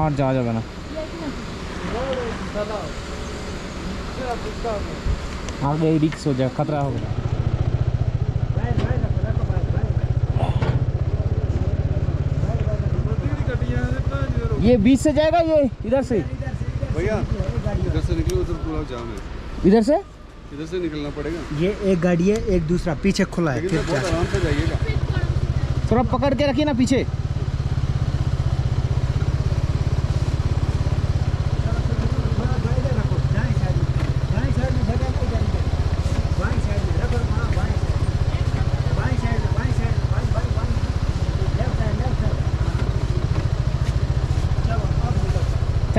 আর যাওয়া যাবে না आगे रिक्स हो जाए खतरा होगा ये बीच से जाएगा ये इधर से भैया इधर से निकलो उधर पूरा जाम है इधर से इधर से निकलना पड़ेगा ये एक गाड़ी है एक दूसरा पीछे खुला है लेकिन फिर तो बहुत जा- आराम से जाइएगा थोड़ा पकड़ के रखिए ना पीछे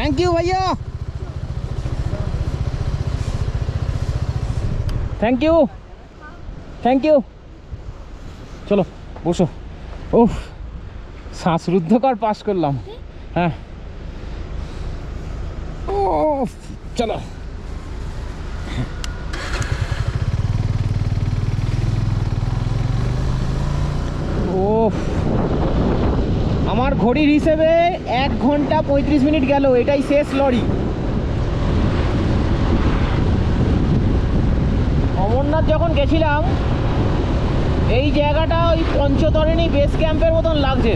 থ্যাংক ইউ ভাইয়া থ্যাংক ইউ থ্যাংক ইউ চলো বসো ও শ্বাসরুদ্ধকর পাস করলাম হ্যাঁ ও চলো ও আমার ঘড়ির হিসেবে এক ঘণ্টা পঁয়ত্রিশ মিনিট গেল, এটাই শেষ লরি। অমরনাথ যখন গেছিলাম, এই জায়গাটা ওই পঞ্চতরণী বেস ক্যাম্পের মতন লাগছে।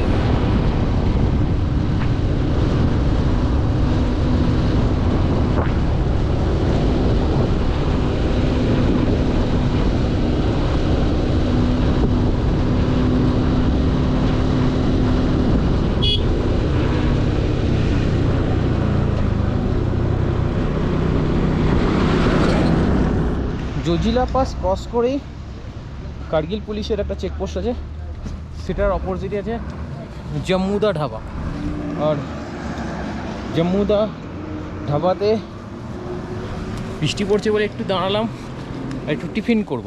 জজিলা পাস ক্রস করেই কার্গিল পুলিশের একটা চেকপোস্ট আছে। সেটার অপোজিটে আছে জম্মুদা ঢাবা। আর জম্মুদা ঢাবাতে বৃষ্টি পড়ছে বলে একটু দাঁড়ালাম আর একটু টিফিন করব।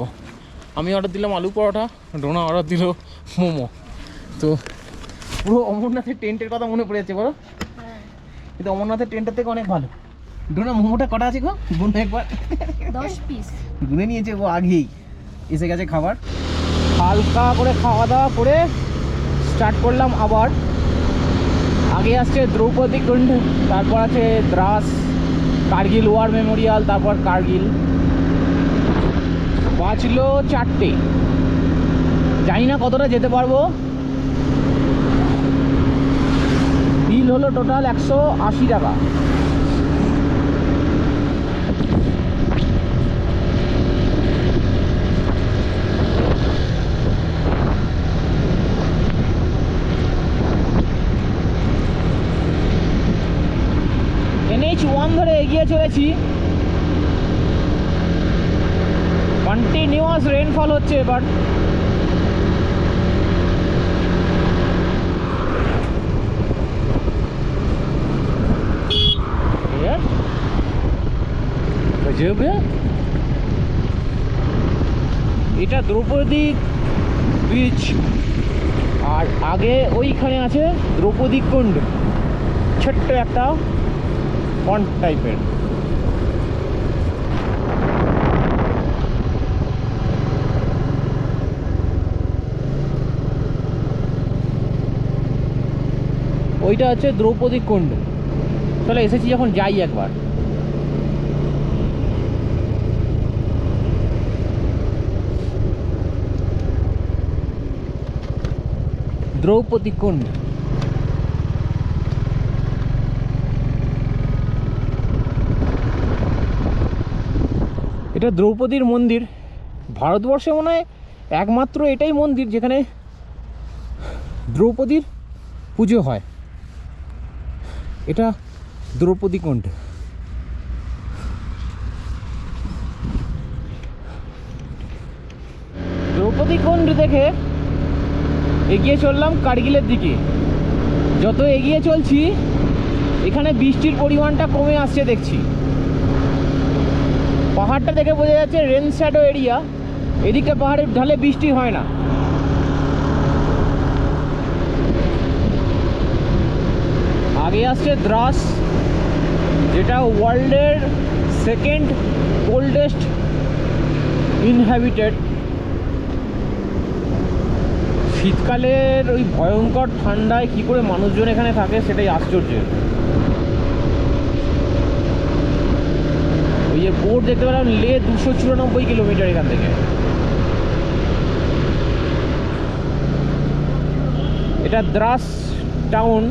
আমি অর্ডার দিলাম আলু পরোটা ডোনা অর্ডার দিল মোমো। তো পুরো অমরনাথের টেন্টের কথা মনে পড়ে যাচ্ছে বলো? কিন্তু অমরনাথের টেন্টের থেকে অনেক ভালো। ডোনা মোমোটা কটা আছে গো? গুণ একবার দশ পিস গুনে নিয়েছে ও আগেই। এসে গেছে খাবার। হালকা করে খাওয়া দাওয়া করে স্টার্ট করলাম আবার। আগে আসছে দ্রৌপদী কুণ্ড তারপর আছে দ্রাস কার্গিল ওয়ার মেমোরিয়াল তারপর কার্গিল। বাঁচলো চারটে। জানি না কতটা যেতে পারব। বিল হলো টোটাল একশো আশি টাকা। এগিয়ে চলেছি। কন্টিনিউয়াস রেনফল হচ্ছে এবার। এটা দ্রৌপদী বিচ আর আগে ওইখানে আছে দ্রৌপদী কুণ্ড। ছোট্ট একটা ফন্ট টাইপের ওইটা হচ্ছে দ্রৌপদী কুণ্ড। চলে এসেছি যখন যাই একবার। দ্রৌপদী কুণ্ড। এটা দ্রৌপদীর মন্দির। ভারতবর্ষে মনে হয় একমাত্র এটাই মন্দির যেখানে দ্রৌপদীর পুজো হয়। এটা দ্রৌপদী কুণ্ড। দ্রৌপদী কুণ্ড দেখে এগিয়ে চললাম কার্গিলের দিকে। যত এগিয়ে চলছি, এখানে বৃষ্টির পরিমাণটা কমে আসছে দেখছি। পাহাড়টা দেখে বোঝা যাচ্ছে রেন শ্যাডো এরিয়া। এদিকে পাহাড়ের ঢালে বৃষ্টি হয় না। আগে আসছে দ্রাস, যেটা ওয়ার্ল্ডের সেকেন্ড কোল্ডেস্ট ইনহ্যাবিটেড। শীতকালের ওই ভয়ঙ্কর ঠান্ডায় কি করে মানুষজন এখানে থাকে সেটাই আশ্চর্যের ওই যে বোর্ড দেখতে পেলাম লে দুশো চুরানব্বই কিলোমিটার এখান থেকে। এটা দ্রাস টাউন,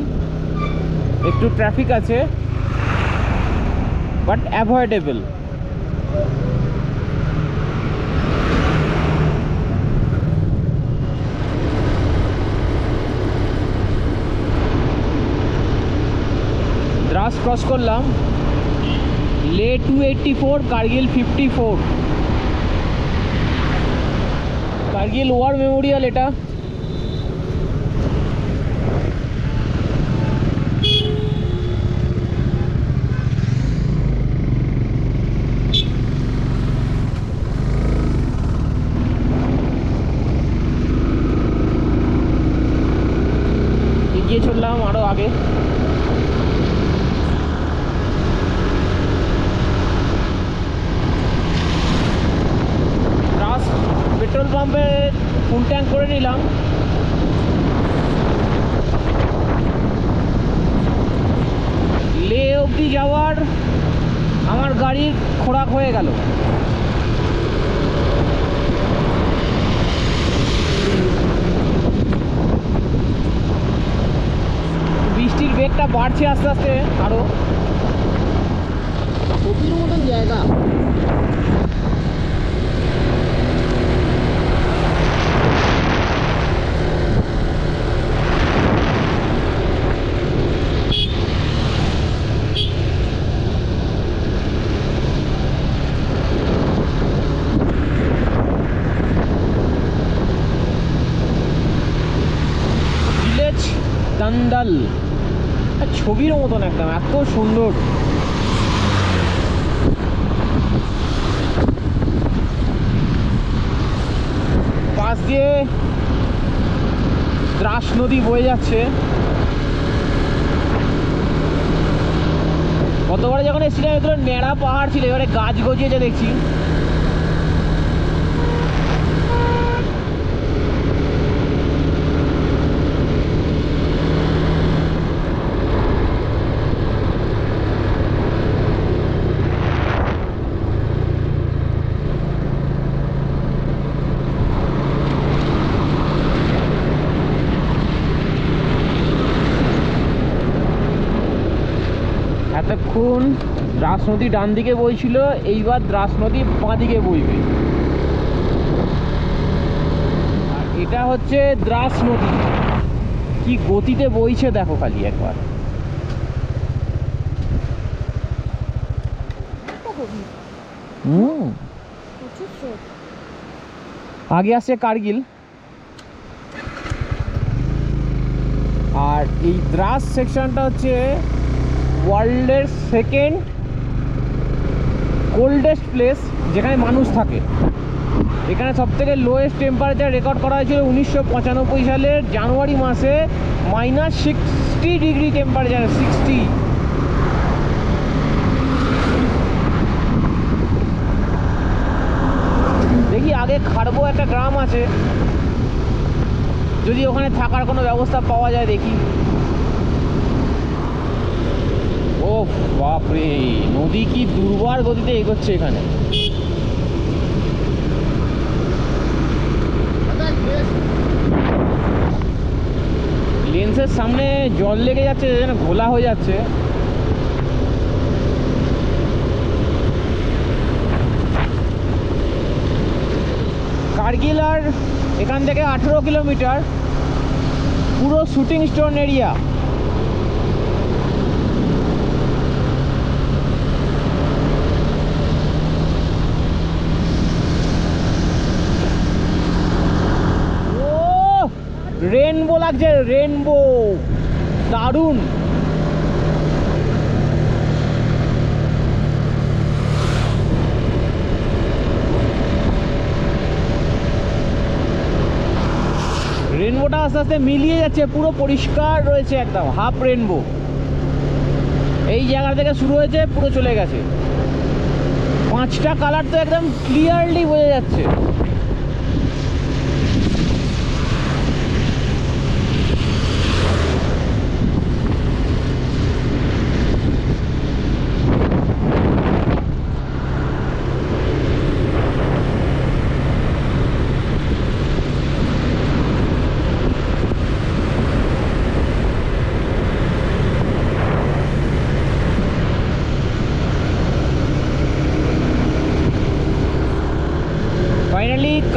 একটু ট্রাফিক আছে বাট অ্যাভয়েডেবল দ্রাস ক্রস করলাম। Leh two eighty four Kargil fifty four. Kargil war memorial এটা এগিয়ে চললাম আরও আগে রাস পেট্রোল পাম্পে ফুল ট্যাঙ্ক করে নিলাম লে অবধি যাওয়ার আমার গাড়ির খোরাক হয়ে গেল। বৃষ্টির বেগটা বাড়ছে আস্তে আস্তে আরও। ছবির মতন জায়গা। ছবির মতন একদম, এত সুন্দর। পাশ দিয়ে দ্রাস নদী বয়ে যাচ্ছে। গতবারে যখন এসেছিলাম এগুলো ন্যাড়া পাহাড় ছিল, এবারে গাছ গজিয়েছে দেখছি। এতক্ষণ দ্রাস নদী ডান দিকে বইছিল, এইবার দ্রাস নদী বাঁ দিকে বইবে। আর এটা হচ্ছে দ্রাস নদী কি গতিতে বইছে দেখো খালি একবার। আগে আসছে কার্গিল। আর এই দ্রাস সেকশনটা হচ্ছে ওয়ার্ল্ডের সেকেন্ড কোল্ডেস্ট প্লেস যেখানে মানুষ থাকে। এখানে সব থেকে লোয়েস্ট টেম্পারেচার রেকর্ড করা হয়েছিল উনিশশো পঁচানব্বই সালের জানুয়ারি মাসে minus sixty degree temperature sixty দেখি আগে খারবো একটা গ্রাম আছে। যদি ওখানে থাকার কোনো ব্যবস্থা পাওয়া যায় দেখি। ও বাপরে, নদী কি দুর্বার গতিতে এগোচ্ছে এখানে? লেন্সের সামনে জল লেগে যাচ্ছে, যেন ঘোলা হয়ে যাচ্ছে। কার্গিল আর এখান থেকে আঠেরো কিলোমিটার, পুরো শুটিং স্টোন এরিয়া ও রেনবো লাগছে, রেনবো। দারুণ। রেনবোটা আস্তে আস্তে মিলিয়ে যাচ্ছে, পুরো পরিষ্কার রয়েছে একদম, হাফ রেনবো। এই জায়গা থেকে শুরু হয়েছে, পুরো চলে গেছে। পাঁচটা কালার তো একদম ক্লিয়ারলি বোঝা যাচ্ছে।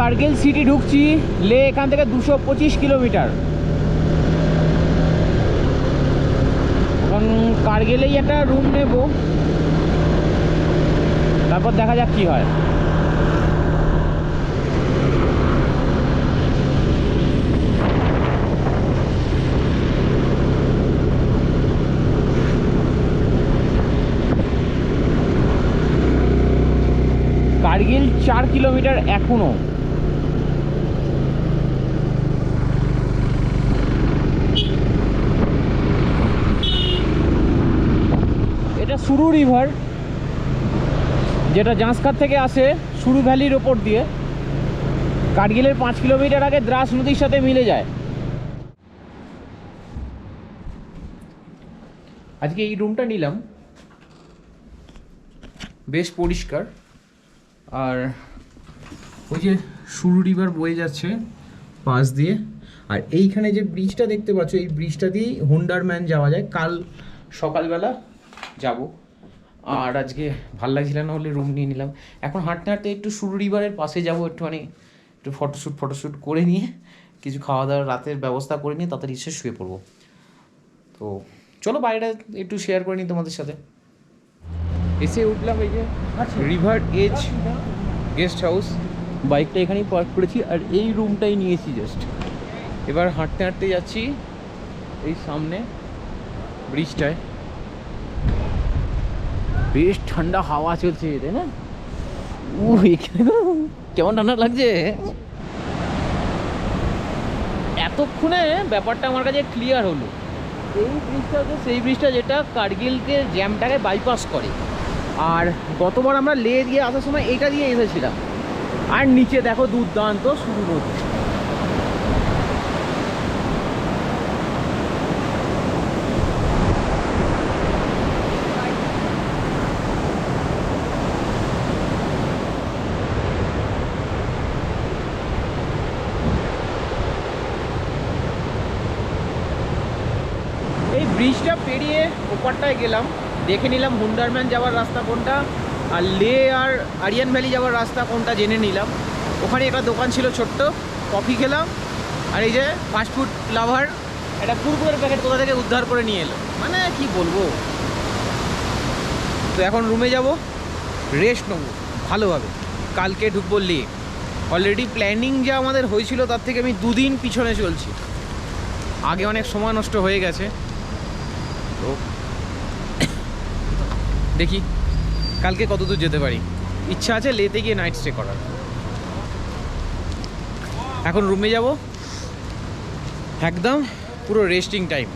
কার্গিল সিটি ঢুকছি, লে এখান থেকে দুশো পঁচিশ কিলোমিটার। এখন কার্গিলেই একটা রুম নেব। তারপর দেখা যাক কি হয়। কার্গিল চার কিলোমিটার এখনও এটা সুরু রিভার যেটা জাঁসকার থেকে আসে সুরু ভ্যালির ওপর দিয়ে কার্গিলের পাঁচ কিলোমিটার আগে দ্রাস নদীর সাথে মিলে যায়। আজকে এই রুমটা নিলাম। বেশ পরিষ্কার। আর ওই যে সুরু রিভার বয়ে যাচ্ছে পাশ দিয়ে, আর এইখানে যে ব্রিজটা দেখতে পাচ্ছ, এই ব্রিজটা দিয়েই হুন্ডার ম্যান যাওয়া যায়। কাল সকালবেলা যাব। আর আজকে ভালো লাগছিল না হলে রুম নিয়ে নিলাম। এখন হাঁটতে হাঁটতে একটু সুরু রিভারের পাশে যাব একটুখানি, একটু ফটোশ্যুট ফটোশ্যুট করে নিয়ে, কিছু খাওয়া দাওয়ার রাতের ব্যবস্থা করে নিয়ে তাড়াতাড়ি এসে শুয়ে পড়ব। তো চলো বাইরে একটু শেয়ার করে নিই তোমাদের সাথে। এসে উঠলাম এই যে রিভার এজ গেস্ট হাউস বাইকটা এখানেই পার্ক করেছি আর এই রুমটাই নিয়েছি জাস্ট এবার হাঁটতে হাঁটতে যাচ্ছি এই সামনে ব্রিজটায় বেশ ঠান্ডা হাওয়া চলছে, তাই না? ও এখানে তো কেমন ঠান্ডা লাগছে? এতক্ষণে ব্যাপারটা আমার কাছে ক্লিয়ার হলো। এই ব্রিজটা হচ্ছে সেই ব্রিজটা যেটা কার্গিলকে জ্যামটাকে বাইপাস করে। আর গতবার আমরা লে দিয়ে আসার সময় এটা দিয়ে এসেছিলাম। আর নিচে দেখো দুর্দান্ত শুরু নদী এই ব্রিজটা পেরিয়ে ওপারটায় গেলাম, দেখে নিলাম হুন্ডারম্যান যাওয়ার রাস্তা কোনটা, আর লে আর আরিয়ান ভ্যালি যাওয়ার রাস্তা কোনটা জেনে নিলাম। ওখানে একটা দোকান ছিল ছোট্ট, কফি খেলাম, আর এই যে ফাস্টফুড লাভার একটা কুরকুরের প্যাকেট কোথা থেকে উদ্ধার করে নিয়ে এলো। মানে কি বলব? তো এখন রুমে যাব রেস্ট নেব, ভালোভাবে। কালকে ঢুকবো লে। অলরেডি প্ল্যানিং যা আমাদের হয়েছিল, তার থেকে আমি দুদিন পিছনে চলছি। আগে অনেক সময় নষ্ট হয়ে গেছে। তো দেখি, কালকে কত দূর যেতে পারি? ইচ্ছা আছে লেতে গিয়ে নাইট স্টে করার। এখন রুমে যাব। একদম পুরো রেস্টিং টাইম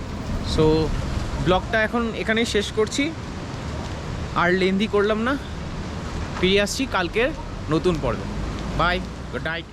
সো ব্লগটা এখন এখানেই শেষ করছি। আর লেন্দি করলাম না। ফিরে আসছি কালকের নতুন পর্ব। By good night